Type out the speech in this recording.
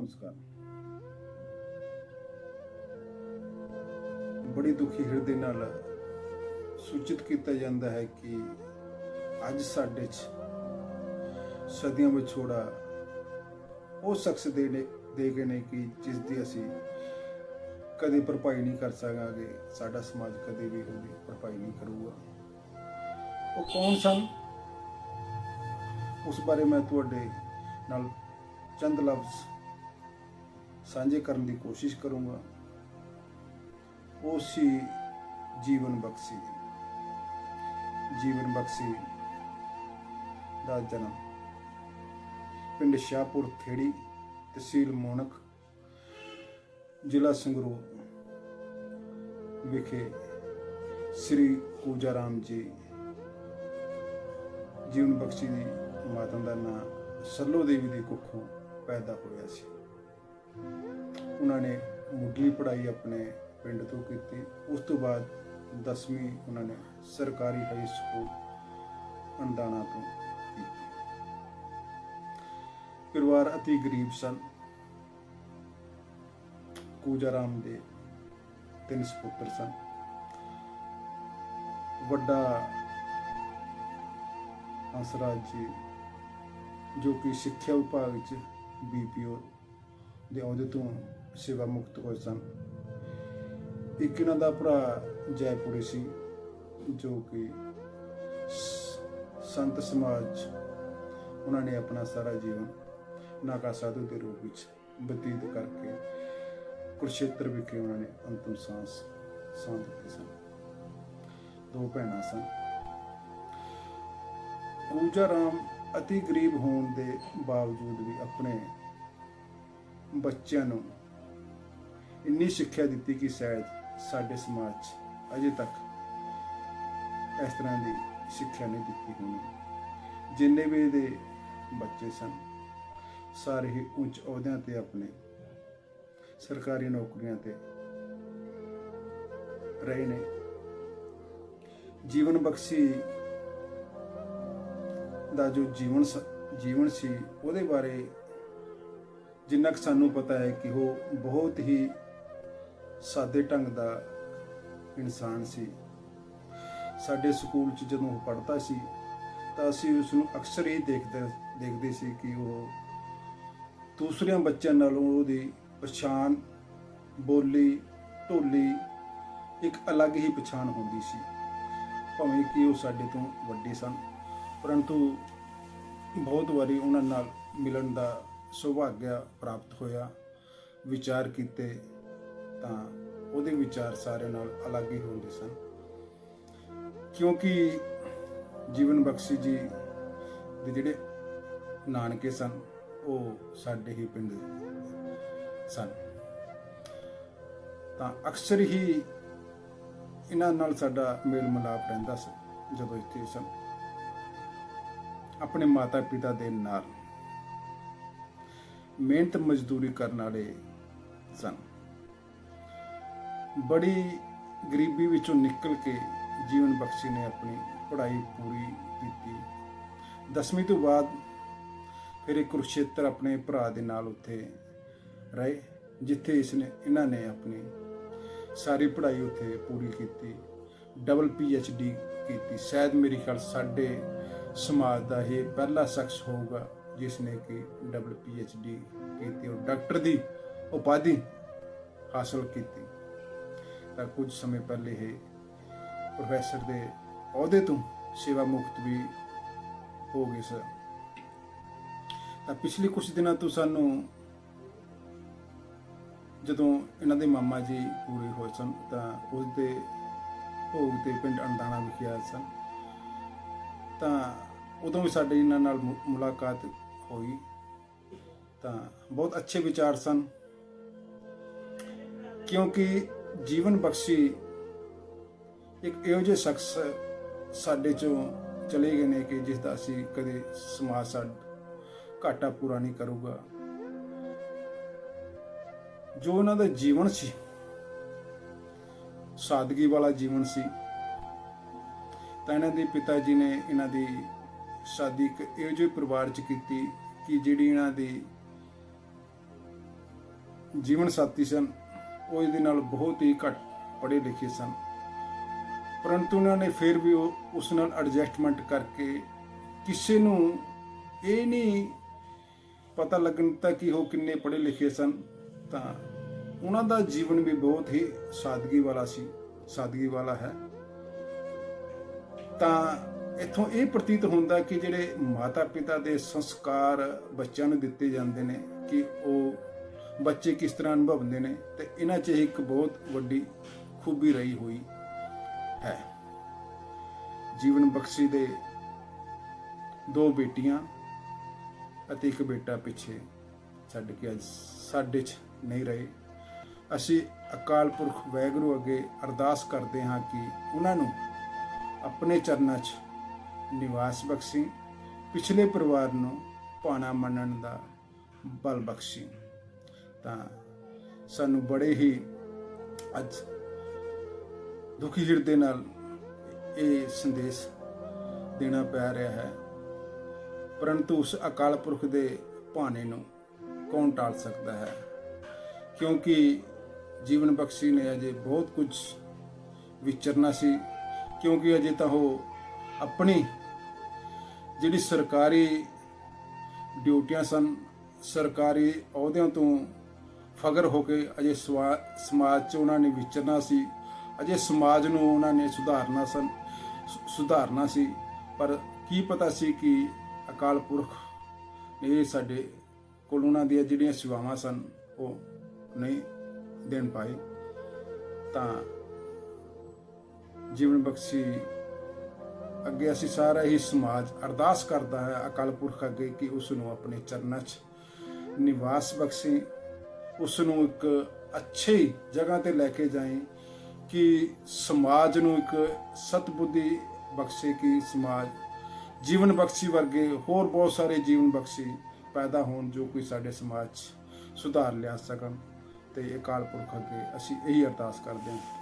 ਨਮਸਕਾਰ। ਬੜੀ ਦੁਖੀ ਹਿਰਦੇ ਨਾਲ ਸੂਚਿਤ ਕੀਤਾ ਜਾਂਦਾ ਹੈ ਕਿ ਅੱਜ ਸਾਡੇ 'ਚ ਸਦੀਆਂ ਵਿਛੋੜਾ ਉਹ ਸ਼ਖਸ ਦੇ ਦੇ ਗਏ ਨੇ ਕਿ ਜਿਸ ਦੀ ਅਸੀਂ ਕਦੇ ਭਰਪਾਈ ਨਹੀਂ ਕਰ ਸਕਾਂਗੇ, ਸਾਡਾ ਸਮਾਜ ਕਦੇ ਵੀ ਉਹਦੀ ਭਰਪਾਈ ਨਹੀਂ ਕਰੂਗਾ। ਉਹ ਕੌਣ ਸਨ? ਉਸ ਬਾਰੇ ਮੈਂ ਤੁਹਾਡੇ ਨਾਲ ਚੰਦ ਲਫ਼ਜ਼ ਸਾਂਝੇ ਕਰਨ ਦੀ ਕੋਸ਼ਿਸ਼ ਕਰੂੰਗਾ। ਉਹ ਸੀ ਜੀਵਨ ਬਖਸ਼ੀ ਜੀਵਨ ਬਖਸ਼ੀ ਦਾ ਜਨਮ। ਪਿੰਡ ਸ਼ਾਹਪੁਰ ਥੇੜੀ ਤਹਿਸੀਲ ਮੋਨਕ, ਜ਼ਿਲ੍ਹਾ ਸੰਗਰੂਰ ਵਿਖੇ ਸ੍ਰੀ ਪੂਜਾ ਰਾਮ ਜੀ ਜੀਵਨ ਬਖਸ਼ੀ ਦੀ ਮਾਤਾ ਦਾ ਨਾਂ ਸੱਲੋ ਦੇਵੀ ਦੀ ਕੁੱਖੋਂ ਪੈਦਾ ਹੋਇਆ ਸੀ। ਉਹਨਾਂ ਨੇ ਮੁੱਢਲੀ ਪੜ੍ਹਾਈ ਆਪਣੇ ਪਿੰਡ ਤੋਂ ਕੀਤੀ। ਉਸ ਤੋਂ ਬਾਅਦ 10ਵੀਂ ਉਹਨਾਂ ਨੇ ਸਰਕਾਰੀ ਹਾਈ ਸਕੂਲ ਅੰਦਾਨਾ ਤੋਂ ਕੀਤੀ। ਪਰਿਵਾਰ ਅਤੀ ਗਰੀਬ ਸਨ। ਕੂਜਾ ਰਾਮ ਦੇ ਤਿੰਨ ਸੁਪੁੱਤਰ ਸਨ। ਵੱਡਾ ਹੰਸਰਾਜ ਜੀ, ਜੋ ਕਿ ਸਿੱਖਿਆ ਵਿਭਾਗ ਵਿੱਚ ਬੀਪੀਓ ਦੇ ਤੋਂ ਸੇਵਾ ਮੁਕਤ ਹੋਏ ਸਨ। ਇੱਕ ਇਹਨਾਂ ਦਾ ਭਰਾ ਜੈਪੁਰੀ ਸੀ, ਜੋ ਕਿ ਸੰਤ ਸਮਾਜ, ਉਹਨਾਂ ਨੇ ਆਪਣਾ ਸਾਰਾ ਜੀਵਨ ਨਾਗਾ ਸਾਧੂ ਦੇ ਰੂਪ ਵਿੱਚ ਬਤੀਤ ਕਰਕੇ ਕੁਰਸ਼ੇਤਰ ਵਿਖੇ ਉਹਨਾਂ ਨੇ ਅੰਤਮ ਸਾਂਸ ਸਾਹ ਦਿੱਤੀ ਸਨ। ਦੋ ਭੈਣਾਂ ਸਨ। ਪੂਜਾ ਰਾਮ ਅਤੀ ਗਰੀਬ ਹੋਣ ਦੇ ਬਾਵਜੂਦ ਵੀ ਆਪਣੇ ਬੱਚਿਆਂ ਨੂੰ। ਇੰਨੀ ਸਿੱਖਿਆ ਦਿੱਤੀ ਕਿ ਸ਼ਾਇਦ ਸਾਡੇ ਸਮਾਜ 'ਚ ਅਜੇ ਤੱਕ ਇਸ ਤਰ੍ਹਾਂ ਦੀ ਸਿੱਖਿਆ ਨਹੀਂ ਦਿੱਤੀ ਹੋਣੀ। ਜਿੰਨੇ ਵੀ ਇਹਦੇ ਬੱਚੇ ਸਨ, ਸਾਰੇ ਹੀ ਉੱਚ ਅਹੁਦਿਆਂ ਤੇ ਆਪਣੇ ਸਰਕਾਰੀ ਨੌਕਰੀਆਂ ਤੇ ਰਹੇ ਨੇ। ਜੀਵਨ ਬਖਸ਼ੀ ਦਾ ਜੋ ਜੀਵਨ ਸ- ਜੀਵਨ ਸੀ, ਉਹਦੇ ਬਾਰੇ ਜਿੰਨਾ ਕੁ ਸਾਨੂੰ ਪਤਾ ਹੈ ਕਿ ਉਹ ਬਹੁਤ ਹੀ ਸਾਦੇ ਢੰਗ ਦਾ ਇਨਸਾਨ ਸੀ। ਸਾਡੇ ਸਕੂਲ 'ਚ ਜਦੋਂ ਉਹ ਪੜ੍ਹਦਾ ਸੀ, ਤਾਂ ਅਸੀਂ ਉਸ ਨੂੰ ਅਕਸਰ ਹੀ ਦੇਖਦੇ ਦੇਖਦੇ ਸੀ ਕਿ ਉਹ ਦੂਸਰਿਆਂ ਬੱਚਿਆਂ ਨਾਲੋਂ ਉਹਦੀ ਪਛਾਣ, ਬੋਲੀ, ਢੋਲੀ ਇੱਕ ਅਲੱਗ ਹੀ ਪਛਾਣ ਹੁੰਦੀ ਸੀ। ਭਾਵੇਂ ਕਿ ਉਹ ਸਾਡੇ ਤੋਂ ਵੱਡੇ ਸਨ, ਪਰੰਤੂ ਬਹੁਤ ਵਾਰੀ ਉਹਨਾਂ ਨਾਲ ਮਿਲਣ ਦਾ ਸੁਭਾਗਿਆ ਪ੍ਰਾਪਤ ਹੋਇਆ, ਵਿਚਾਰ ਕੀਤੇ ਤਾਂ ਉਹਦੇ ਵਿਚਾਰ ਸਾਰੇ ਨਾਲ ਅਲੱਗ ਹੀ ਹੁੰਦੇ ਸਨ। ਕਿਉਂਕਿ ਜੀਵਨ ਬਖਸ਼ੀ ਜੀ ਦੇ ਜਿਹੜੇ ਨਾਨਕੇ ਸਨ, ਉਹ ਸਾਡੇ ਹੀ ਪਿੰਡ ਸਨ। ਤਾਂ ਅਕਸਰ ਹੀ ਇਹਨਾਂ ਨਾਲ ਸਾਡਾ ਮੇਲ ਮਿਲਾਪ ਰਹਿੰਦਾ ਸੀ, ਜਦੋਂ ਇੱਥੇ ਸਨ। ਆਪਣੇ ਮਾਤਾ ਪਿਤਾ ਦੇ ਨਾਲ। ਮਿਹਨਤ ਮਜ਼ਦੂਰੀ ਕਰਨ ਵਾਲੇ ਸਨ। ਬੜੀ ਗਰੀਬੀ ਵਿੱਚੋਂ ਨਿਕਲ ਕੇ ਜੀਵਨ ਬਖਸ਼ੀ ਨੇ ਆਪਣੀ ਪੜ੍ਹਾਈ ਪੂਰੀ ਕੀਤੀ। ਦਸਵੀਂ ਤੋਂ ਬਾਅਦ ਫਿਰ ਇਹ ਕੁਰਸ਼ੇਤਰ ਆਪਣੇ ਭਰਾ ਦੇ ਨਾਲ ਉੱਥੇ ਰਹੇ, ਜਿੱਥੇ ਇਸਨੇ ਇਹਨਾਂ ਨੇ ਆਪਣੀ ਸਾਰੀ ਪੜ੍ਹਾਈ ਉੱਥੇ ਪੂਰੀ ਕੀਤੀ। ਡਬਲ ਪੀ ਐਚ ਡੀ ਕੀਤੀ। ਸ਼ਾਇਦ ਮੇਰੀ ਖਿਆਲ ਸਾਡੇ ਸਮਾਜ ਦਾ ਇਹ ਪਹਿਲਾ ਸ਼ਖਸ ਹੋਊਗਾ। ਜਿਸ ਨੇ ਕਿ ਡਬਲ ਪੀ ਐਚ ਡੀ ਕੀਤੀ ਔਰ ਡਾਕਟਰ ਦੀ ਉਪਾਧੀ ਹਾਸਲ ਕੀਤੀ। ਤਾਂ ਕੁਝ ਸਮੇਂ ਪਹਿਲੇ ਇਹ ਪ੍ਰੋਫੈਸਰ ਦੇ ਅਹੁਦੇ ਤੋਂ ਸੇਵਾ ਮੁਕਤ ਵੀ ਹੋ ਗਏ, ਸਰ। ਤਾਂ ਪਿਛਲੇ ਕੁਝ ਦਿਨਾਂ ਤੋਂ ਸਾਨੂੰ ਜਦੋਂ ਇਹਨਾਂ ਦੇ ਮਾਮਾ ਜੀ ਪੂਰੇ ਹੋਏ ਸਨ, ਤਾਂ ਉਸ ਦੇ ਭੋਗ ਤੇ ਪਿੰਡ ਅੰਦਾਣਾ ਵਿਖੇ ਆਏ ਸਨ। ਤਾਂ ਉਦੋਂ ਵੀ ਸਾਡੀ ਇਹਨਾਂ ਨਾਲ ਮੁਲਾਕਾਤ ਹੋਈ। ਤਾਂ ਬਹੁਤ ਅੱਛੇ ਵਿਚਾਰ ਸਨ। ਕਿਉਂਕਿ ਜੀਵਨ ਬਖਸ਼ੀ ਇੱਕ ਇਹੋ ਜਿਹੇ ਸ਼ਖਸ ਸਾਡੇ ਚੋਂ ਚਲੇ ਗਏ ਨੇ ਕਿ ਜਿਸ ਦਾ ਅਸੀਂ ਕਦੇ ਸਮਾਜ ਸਾਡ ਘਾਟਾ ਪੂਰਾ ਨਹੀਂ ਕਰੂਗਾ। ਜੋ ਉਹਨਾਂ ਦਾ ਜੀਵਨ ਸੀ, ਸਾਦਗੀ ਵਾਲਾ ਜੀਵਨ ਸੀ, ਤਾਂ ਇਹਨਾਂ ਦੇ ਪਿਤਾ ਜੀ ਨੇ ਇਹਨਾਂ ਦੀ ਸ਼ਾਦੀ ਇੱਕ ਇਹੋ ਜਿਹੇ ਪਰਿਵਾਰ 'ਚ ਕੀਤੀ ਕਿ ਜਿਹੜੀ ਇਹਨਾਂ ਦੀ ਜੀਵਨ ਸਾਥੀ ਸਨ, ਉਹ ਇਹਦੇ ਨਾਲ ਬਹੁਤ ਹੀ ਘੱਟ ਪੜ੍ਹੇ ਲਿਖੇ ਸਨ। ਪਰੰਤੂ ਉਹਨਾਂ ਨੇ ਫਿਰ ਵੀ ਉਹ ਉਸ ਨਾਲ ਐਡਜਸਟਮੈਂਟ ਕਰਕੇ ਕਿਸੇ ਨੂੰ ਇਹ ਨਹੀਂ ਪਤਾ ਲੱਗਣ ਦਿੱਤਾ ਕਿ ਉਹ ਕਿੰਨੇ ਪੜ੍ਹੇ ਲਿਖੇ ਸਨ, ਤਾਂ ਉਹਨਾਂ ਦਾ ਜੀਵਨ ਵੀ ਬਹੁਤ ਹੀ ਸਾਦਗੀ ਵਾਲਾ ਸੀ, ਸਾਦਗੀ ਵਾਲਾ ਹੈ। ਤਾਂ ਇਥੋਂ ਇਹ ਪ੍ਰਤੀਤ ਹੁੰਦਾ ਕਿ ਜਿਹੜੇ ਮਾਤਾ ਪਿਤਾ ਦੇ ਸੰਸਕਾਰ ਬੱਚਿਆਂ ਨੂੰ ਦਿੱਤੇ ਜਾਂਦੇ ਨੇ ਕਿ ਉਹ ਬੱਚੇ ਕਿਸ ਤਰ੍ਹਾਂ ਅਨੁਭਵਦੇ ਨੇ ਤੇ ਇਹਨਾਂ 'ਚ ਇੱਕ ਬਹੁਤ ਵੱਡੀ ਖੂਬੀ ਰਹੀ ਹੋਈ ਹੈ। ਜੀਵਨ ਬਖਸ਼ੀ ਦੇ ਦੋ ਬੇਟੀਆਂ ਅਤੇ ਇੱਕ ਬੇਟਾ ਪਿੱਛੇ ਛੱਡ ਕੇ ਅੱਜ ਸਾਡੇ 'ਚ ਨਹੀਂ ਰਹੇ। ਅਸੀਂ ਅਕਾਲ ਪੁਰਖ ਵੈਗਰੂ ਅੱਗੇ ਅਰਦਾਸ ਕਰਦੇ ਹਾਂ ਕਿ ਉਹਨਾਂ ਨੂੰ ਆਪਣੇ ਚਰਨਾਂ 'ਚ ਨਿਵਾਸ ਬਖਸ਼ੀ, ਪਿਛਲੇ ਪਰਿਵਾਰ ਨੂੰ ਪਾਣਾ ਮੰਨਣ ਦਾ ਬਲ ਬਖਸ਼ੀ। ਤਾਂ ਸਾਨੂੰ ਬੜੇ ਹੀ ਅੱਜ ਦੁਖੀ ਹਿਰਦੇ ਨਾਲ ਇਹ ਸੰਦੇਸ਼ ਦੇਣਾ ਪੈ ਰਿਹਾ ਹੈ। ਪਰੰਤੂ ਉਸ ਅਕਾਲ ਪੁਰਖ ਦੇ ਭਾਣੇ ਨੂੰ ਕੌਣ ਟਾਲ ਸਕਦਾ ਹੈ? ਕਿਉਂਕਿ ਜੀਵਨ ਬਖਸ਼ੀ ਨੇ ਅਜੇ ਬਹੁਤ ਕੁਝ ਵਿਚਰਨਾ ਸੀ, ਕਿਉਂਕਿ ਅਜੇ ਤਾਂ ਉਹ ਆਪਣੀ ਜਿਹੜੀ ਸਰਕਾਰੀ ਡਿਊਟੀਆਂ ਸਨ, ਸਰਕਾਰੀ ਅਹੁਦਿਆਂ ਤੋਂ ਫਗਰ ਹੋ ਕੇ ਅਜੇ ਸਵਾ- ਸਮਾਜ 'ਚ ਉਹਨਾਂ ਨੇ ਵਿਚਰਨਾ ਸੀ, ਅਜੇ ਸਮਾਜ ਨੂੰ ਉਹਨਾਂ ਨੇ ਸੁਧਾਰਨਾ ਸਨ ਸੁਧਾਰਨਾ ਸੀ। ਪਰ ਕੀ ਪਤਾ ਸੀ ਕਿ ਅਕਾਲ ਪੁਰਖ ਨੇ ਸਾਡੇ ਕੋਲ ਉਹਨਾਂ ਦੀਆਂ ਜਿਹੜੀਆਂ ਸੇਵਾਵਾਂ ਸਨ, ਉਹ ਨਹੀਂ ਦੇਣ ਪਾਏ। ਤਾਂ ਜੀਵਨ ਬਖਸ਼ੀ ਅੱਗੇ ਅਸੀਂ ਸਾਰਾ ਹੀ ਸਮਾਜ ਅਰਦਾਸ ਕਰਦਾ ਹੈ ਅਕਾਲ ਪੁਰਖ ਅੱਗੇ ਕਿ ਉਸ ਨੂੰ ਆਪਣੇ ਚਰਨਾਂ 'ਚ ਨਿਵਾਸ ਬਖਸ਼ੇ ਉਸ ਨੂੰ ਇੱਕ ਅੱਛੀ ਜਗ੍ਹਾ ਤੇ ਲੈ ਕੇ ਜਾਏ ਕਿ ਸਮਾਜ ਨੂੰ ਇੱਕ ਸਤਬੁੱਧੀ ਬਖਸ਼ੇ ਕਿ ਸਮਾਜ ਜੀਵਨ ਬਖਸ਼ੀ ਵਰਗੇ ਹੋਰ ਬਹੁਤ ਸਾਰੇ ਜੀਵਨ ਬਖਸ਼ੀ ਪੈਦਾ ਹੋਣ ਜੋ ਕੋਈ ਸਾਡੇ ਸਮਾਜ 'ਚ ਸੁਧਾਰ ਲਿਆ ਸਕਣ ਤੇ ਅਕਾਲ ਪੁਰਖ ਅੱਗੇ ਅਸੀਂ ਇਹੀ ਅਰਦਾਸ ਕਰਦੇ ਹਾਂ।